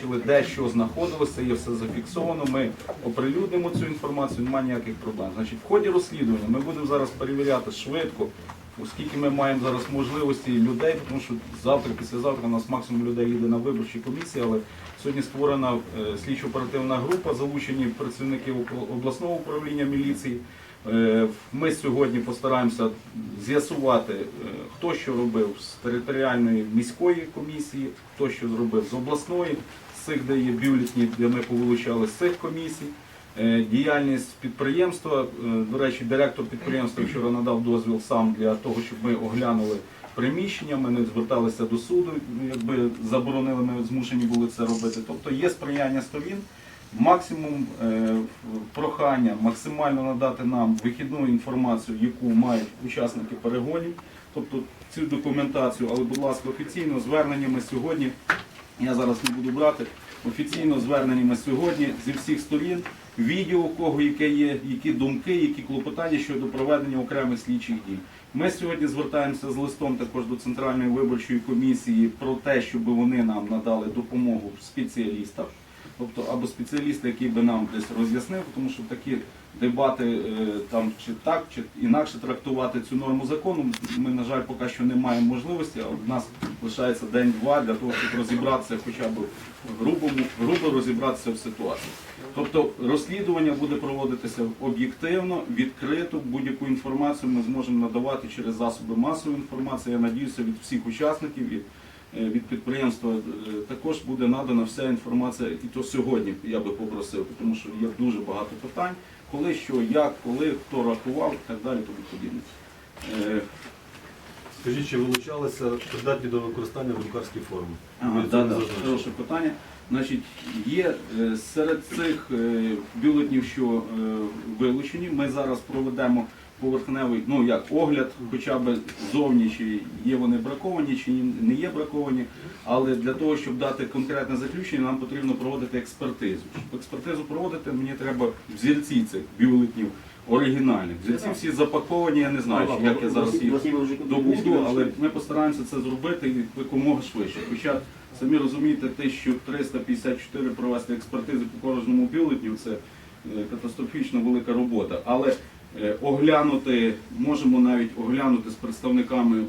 Бачили, де що знаходилося, є все зафіксовано. Ми оприлюднимо цю інформацію, немає ніяких проблем. Значить, в ході розслідування ми будемо зараз перевіряти швидко, оскільки ми маємо зараз можливості людей, тому що завтра, післязавтра у нас максимум людей їде на виборчі комісії, але сьогодні створена е, слідчо-оперативна група, залучені працівники обласного управління міліції. Е, Ми сьогодні постараємося з'ясувати, е, хто що робив з територіальної міської комісії, хто що зробив з обласної, з цих, де є бюлетні, де ми повилучали з цих комісій. Е, Діяльність підприємства, е, до речі, директор підприємства вчора надав дозвіл сам для того, щоб ми оглянули приміщення, ми не зверталися до суду, якби заборонили, ми змушені були це робити. Тобто є сприяння сторін. Максимум е, прохання максимально надати нам вихідну інформацію, яку мають учасники перегонів, тобто цю документацію, але, будь ласка, офіційно зверненнями сьогодні, я зараз не буду брати, офіційно зверненнями сьогодні зі всіх сторін, відео кого яке є, які думки, які клопотання щодо проведення окремих слідчих дій. Ми сьогодні звертаємося з листом також до Центральної виборчої комісії про те, щоб вони нам надали допомогу спеціалістам. Тобто або спеціалісти, який би нам десь роз'яснив, тому що такі дебати е, там чи так, чи інакше трактувати цю норму закону. Ми, на жаль, поки що не маємо можливості, а у нас лишається день-два для того, щоб розібратися, хоча б в грубому, грубо розібратися в ситуації. Тобто розслідування буде проводитися об'єктивно, відкрито. Будь-яку інформацію ми зможемо надавати через засоби масової інформації. Я надіюся від всіх учасників. Е, від підприємства е, також буде надана вся інформація, і то сьогодні я би попросив, тому що є дуже багато питань, коли, що, як, коли, хто рахував і так далі, тому подібне. Е, Скажіть, чи вилучалися придатні до використання друкарські форми? Ага, да, да, хороше питання. Значить, є серед цих бюлетнів, що вилучені, ми зараз проведемо поверхневий, ну як огляд, хоча б зовні, чи є вони браковані, чи не є браковані. Але для того, щоб дати конкретне заключення, нам потрібно проводити експертизу. Щоб експертизу проводити, мені треба взірці цих бюлетнів оригінальних. Взірці всі запаковані, я не знаю, як я зараз їх добуду, але ми постараємося це зробити якомога швидше. Хоча самі розумієте, 1354 провести експертизи по кожному бюлетню це е, катастрофічно велика робота. Але оглянути, можемо навіть оглянути з представниками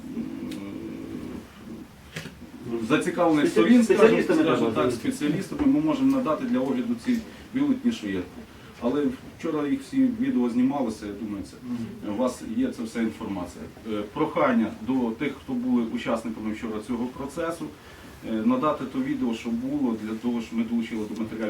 зацікавлених сторін, скажімо, Спеціалістами скажімо так, спеціалістами, ми можемо надати для огляду ці бюлетні, що є. Але вчора їх всі відео знімалися, я думаю, це у вас є ця вся інформація. Е, Прохання до тих, хто були учасниками вчора цього процесу, е, надати то відео, що було, для того, щоб ми долучили до матеріалів